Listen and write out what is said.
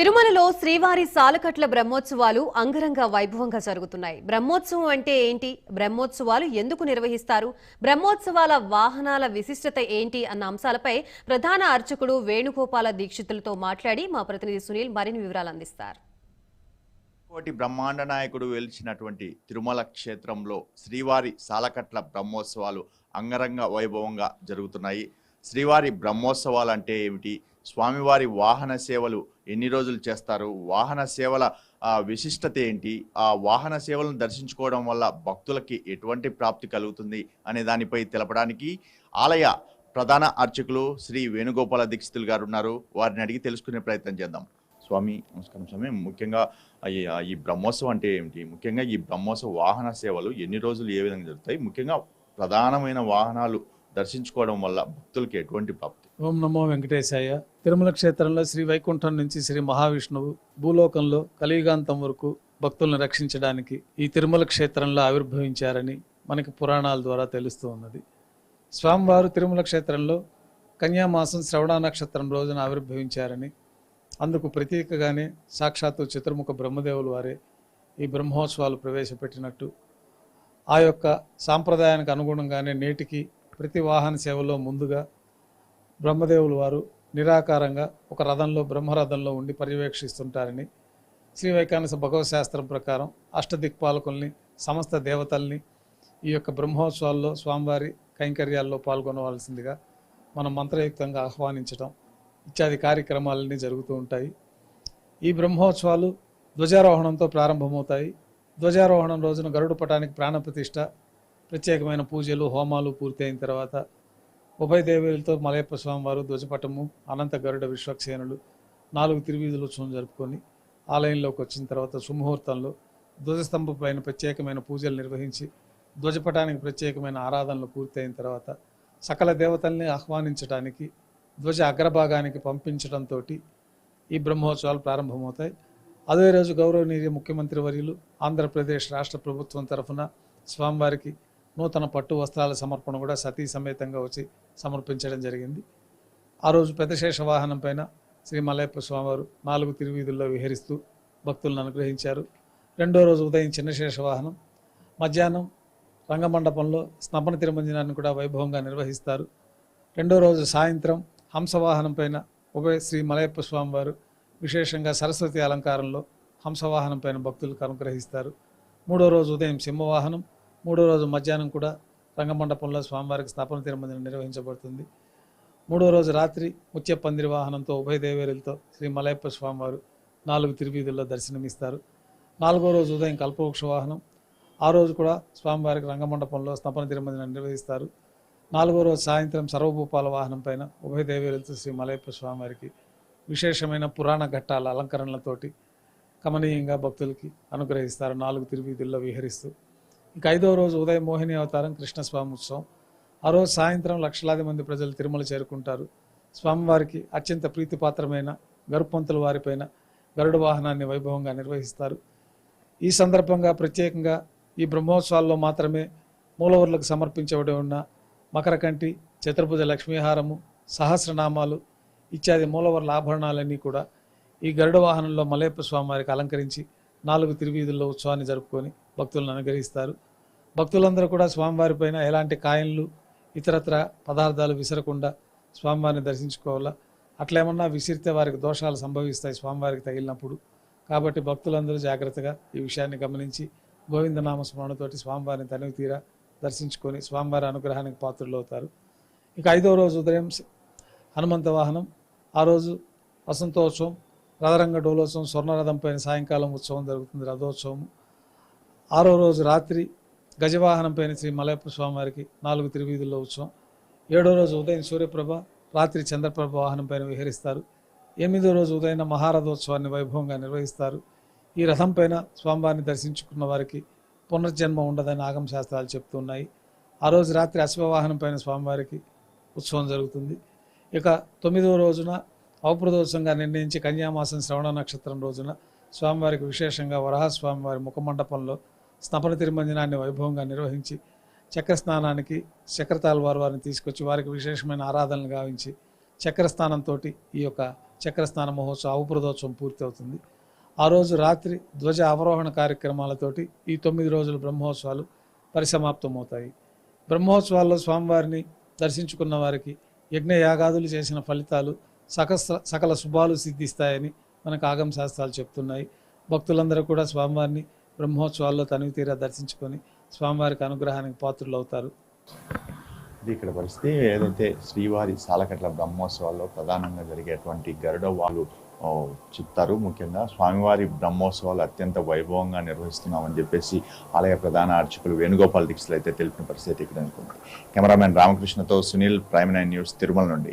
తిరుమలలో శ్రీవారి సాలకట్ల బ్రహ్మోత్సవాలు అంగరంగ వైభవంగా జరుగుతున్నాయి. బ్రహ్మోత్సవం అంటే ఏంటి? బ్రహ్మోత్సవాలు ఎందుకు నిర్వహిస్తారు? బ్రహ్మోత్సవాల వాహనాల విశిష్టత ఏంటి? అన్న అంశాలపై ప్రధాన అర్చకుడు వేణుగోపాల దీక్షితులతో మాట్లాడి మా ప్రతినిధి సునీల్ మరిన్ని వివరాలు అందిస్తారు. కోటి బ్రహ్మాండ నాయకుడు వెలిచినటువంటి తిరుమల క్షేత్రంలో శ్రీవారి సాలకట్ల బ్రహ్మోత్సవాలు అంగరంగ వైభవంగా జరుగుతున్నాయి. శ్రీవారి బ్రహ్మోత్సవాలు అంటే ఏమిటి? స్వామివారి వాహన సేవలు ఎన్ని రోజులు చేస్తారు? వాహన సేవల విశిష్టత ఏంటి? ఆ వాహన సేవలను దర్శించుకోవడం వల్ల భక్తులకి ఎటువంటి ప్రాప్తి కలుగుతుంది? అనే దానిపై తెలపడానికి ఆలయ ప్రధాన అర్చకులు శ్రీ వేణుగోపాల దీక్షితులు గారు ఉన్నారు. వారిని అడిగి తెలుసుకునే ప్రయత్నం చేద్దాం. స్వామి నమస్కారం స్వామి. ముఖ్యంగా ఈ ఈ బ్రహ్మోత్సవం అంటే ఏమిటి? ముఖ్యంగా ఈ బ్రహ్మోత్సవ వాహన సేవలు ఎన్ని రోజులు ఏ విధంగా జరుగుతాయి? ముఖ్యంగా ప్రధానమైన వాహనాలు దర్శించుకోవడం వల్ల భక్తులకి ఎటువంటి ప్రాప్తి? ఓం నమో వెంకటేశాయ. తిరుమల క్షేత్రంలో శ్రీ వైకుంఠం నుంచి శ్రీ మహావిష్ణువు భూలోకంలో కలియుగాంతం వరకు భక్తులను రక్షించడానికి ఈ తిరుమల క్షేత్రంలో ఆవిర్భవించారని మనకి పురాణాల ద్వారా తెలుస్తూ ఉన్నది. స్వామివారు తిరుమల క్షేత్రంలో కన్యామాసం శ్రవణ నక్షత్రం రోజున ఆవిర్భవించారని అందుకు ప్రతీకగానే సాక్షాత్తు చతుర్ముఖ బ్రహ్మదేవులు వారే ఈ బ్రహ్మోత్సవాలు ప్రవేశపెట్టినట్టు. ఆ యొక్క సాంప్రదాయానికి అనుగుణంగానే నేటికి ప్రతి వాహన సేవలో ముందుగా బ్రహ్మదేవులు వారు నిరాకారంగా ఒక రథంలో బ్రహ్మరథంలో ఉండి పర్యవేక్షిస్తుంటారని శ్రీ వైకానస భగవత్ శాస్త్రం ప్రకారం అష్టదిక్పాలకుల్ని సమస్త దేవతల్ని ఈ యొక్క బ్రహ్మోత్సవాల్లో స్వామివారి కైంకర్యాల్లో పాల్గొనవలసిందిగా మనం మంత్రయుక్తంగా ఆహ్వానించడం ఇత్యాది కార్యక్రమాలన్నీ జరుగుతూ ఉంటాయి. ఈ బ్రహ్మోత్సవాలు ధ్వజారోహణంతో ప్రారంభమవుతాయి. ధ్వజారోహణం రోజున గరుడ పటానికి ప్రాణప్రతిష్ఠ ప్రత్యేకమైన పూజలు హోమాలు పూర్తయిన తర్వాత ఉభయ దేవేలతో మలయప్ప స్వామివారు ధ్వజపటము అనంత గరుడ విశ్వక్సేనులు నాలుగు తిరువీధులు ఉత్సవం జరుపుకొని ఆలయంలోకి వచ్చిన తర్వాత సుముహూర్తంలో ధ్వజస్తంభం పైన ప్రత్యేకమైన పూజలు నిర్వహించి ధ్వజపటానికి ప్రత్యేకమైన ఆరాధనలు పూర్తయిన తర్వాత సకల దేవతల్ని ఆహ్వానించడానికి ధ్వజ అగ్రభాగానికి పంపించడంతో ఈ బ్రహ్మోత్సవాలు ప్రారంభమవుతాయి. అదే రోజు గౌరవనీయ ముఖ్యమంత్రి వర్యులు ఆంధ్రప్రదేశ్ రాష్ట్ర ప్రభుత్వం తరఫున స్వామివారికి నూతన పట్టు వస్త్రాల సమర్పణ కూడా సతీ సమేతంగా వచ్చి సమర్పించడం జరిగింది. ఆ రోజు పెద్దశేష వాహనం పైన శ్రీ మలయప్ప స్వామివారు నాలుగు తిరువీధుల్లో విహరిస్తూ భక్తులను అనుగ్రహించారు. రెండో రోజు ఉదయం చిన్నశేష వాహనం మధ్యాహ్నం రంగమండపంలో స్నపన తిరుమంజనాన్ని కూడా వైభవంగా నిర్వహిస్తారు. రెండో రోజు సాయంత్రం హంసవాహనం పైన ఉభయ శ్రీ మలయప్ప స్వామివారు విశేషంగా సరస్వతి అలంకారంలో హంసవాహనం పైన భక్తులకు అనుగ్రహిస్తారు. మూడో రోజు ఉదయం సింహవాహనం మూడో రోజు మధ్యాహ్నం కూడా రంగమండపంలో స్వామివారికి స్థాపన తిరుమంజనం నిర్వహించబడుతుంది. మూడో రోజు రాత్రి ముత్య పందిరి వాహనంతో ఉభయ దేవేరులతో శ్రీ మలయప్ప స్వామివారు నాలుగు తిరువీధుల్లో దర్శనమిస్తారు. నాలుగో రోజు ఉదయం కల్పవృక్ష వాహనం ఆ రోజు కూడా స్వామివారికి రంగమండపంలో స్థాపన తిరుమంజనం నిర్వహిస్తారు. నాలుగో రోజు సాయంత్రం సర్వభూపాల వాహనం పైన ఉభయ దేవేరులతో శ్రీ మలయప్ప స్వామివారికి విశేషమైన పురాణ ఘట్టాల అలంకరణలతోటి కమనీయంగా భక్తులకి అనుగ్రహిస్తారు. నాలుగు తిరువీధుల్లో విహరిస్తూ ఇక ఐదో రోజు ఉదయం మోహిని అవతారం కృష్ణస్వామి ఉత్సవం. ఆ రోజు సాయంత్రం లక్షలాది మంది ప్రజలు తిరుమల చేరుకుంటారు. స్వామివారికి అత్యంత ప్రీతిపాత్రమైన గరుపంతుల వారిపైన గరుడ వాహనాన్ని వైభవంగా నిర్వహిస్తారు. ఈ సందర్భంగా ప్రత్యేకంగా ఈ బ్రహ్మోత్సవాల్లో మాత్రమే మూలవర్లకు సమర్పించబడి ఉన్న మకరకంటి చతుర్భుజ లక్ష్మీహారము సహస్రనామాలు ఇత్యాది మూలవర్ల ఆభరణాలన్నీ కూడా ఈ గరుడ వాహనంలో మలయప్ప స్వామివారికి అలంకరించి నాలుగు తిరువీధుల్లో ఉత్సవాన్ని జరుపుకొని భక్తులను అనుగ్రహిస్తారు. భక్తులందరూ కూడా స్వామివారి పైన ఎలాంటి కాయన్లు ఇతరత్ర పదార్థాలు విసరకుండా స్వామివారిని దర్శించుకోవాలా? అట్లేమన్నా విసిరితే వారికి దోషాలు సంభవిస్తాయి స్వామివారికి తగిలినప్పుడు. కాబట్టి భక్తులందరూ జాగ్రత్తగా ఈ విషయాన్ని గమనించి గోవిందనామ స్మరణతోటి స్వామివారిని తనివి తీరా దర్శించుకొని స్వామివారి అనుగ్రహానికి పాత్రలు అవుతారు ఇక ఐదవ రోజు ఉదయం హనుమంత వాహనం ఆ రోజు వసంతోత్సవం రథరంగ డోలోత్సవం స్వర్ణరథం పైన సాయంకాలం ఉత్సవం జరుగుతుంది. రథోత్సవం ఆరో రోజు రాత్రి గజవాహనం పైన శ్రీ మలయప్ప స్వామివారికి నాలుగు తిరువీధుల్లో ఉత్సవం. ఏడో రోజు ఉదయం సూర్యప్రభ రాత్రి చంద్రప్రభ వాహనం పైన విహరిస్తారు. ఎనిమిదో రోజు ఉదయం మహారథోత్సవాన్ని వైభవంగా నిర్వహిస్తారు. ఈ రథం పైన స్వామివారిని దర్శించుకున్న వారికి పునర్జన్మ ఉండదని ఆగమ శాస్త్రాలు చెప్తున్నాయి ఆ రోజు రాత్రి అశ్వవాహనం పైన స్వామివారికి ఉత్సవం జరుగుతుంది. ఇక తొమ్మిదో రోజున ఔప్రదోత్సవంగా నిర్ణయించి కన్యామాసం శ్రవణ నక్షత్రం రోజున స్వామివారికి విశేషంగా వరహస్వామివారి ముఖమండపంలో స్నపన తిరుమంజనాన్ని వైభవంగా నిర్వహించి చక్ర స్నానానికి చక్రతాల్ వారు వారిని తీసుకొచ్చి వారికి విశేషమైన ఆరాధనలు గావించి చక్రస్నానంతో ఈ యొక్క చక్రస్నాన మహోత్సవం ఆవుప్రదోత్సవం పూర్తి అవుతుంది ఆ రోజు రాత్రి ధ్వజ అవరోహణ కార్యక్రమాలతోటి ఈ తొమ్మిది రోజుల బ్రహ్మోత్సవాలు పరిసమాప్తమవుతాయి. బ్రహ్మోత్సవాల్లో స్వామివారిని దర్శించుకున్న వారికి యజ్ఞ యాగాదులు చేసిన ఫలితాలు సకల సకల శుభాలు సిద్ధిస్తాయని మనకు ఆగమ శాస్త్రాలు చెప్తున్నాయి. భక్తులందరూ కూడా స్వామివారిని బ్రహ్మోత్సవాల్లో తనివి తీరా దర్శించుకొని స్వామివారికి అనుగ్రహానికి పాత్రులు అవుతారు ఇది ఇక్కడ పరిస్థితి. ఏదైతే శ్రీవారి సాలకట్ల బ్రహ్మోత్సవాల్లో ప్రధానంగా జరిగేటువంటి గరుడ వాళ్ళు చెప్తారు. ముఖ్యంగా స్వామివారి బ్రహ్మోత్సవాలు అత్యంత వైభవంగా నిర్వహిస్తున్నామని చెప్పేసి ఆలయ ప్రధాన అర్చకులు వేణుగోపాల్ దీక్షలు అయితే తెలిపిన పరిస్థితి ఇక్కడ అనుకుంది cameraman రామకృష్ణతో Sunil Prime Nine News Tirumala నుండి.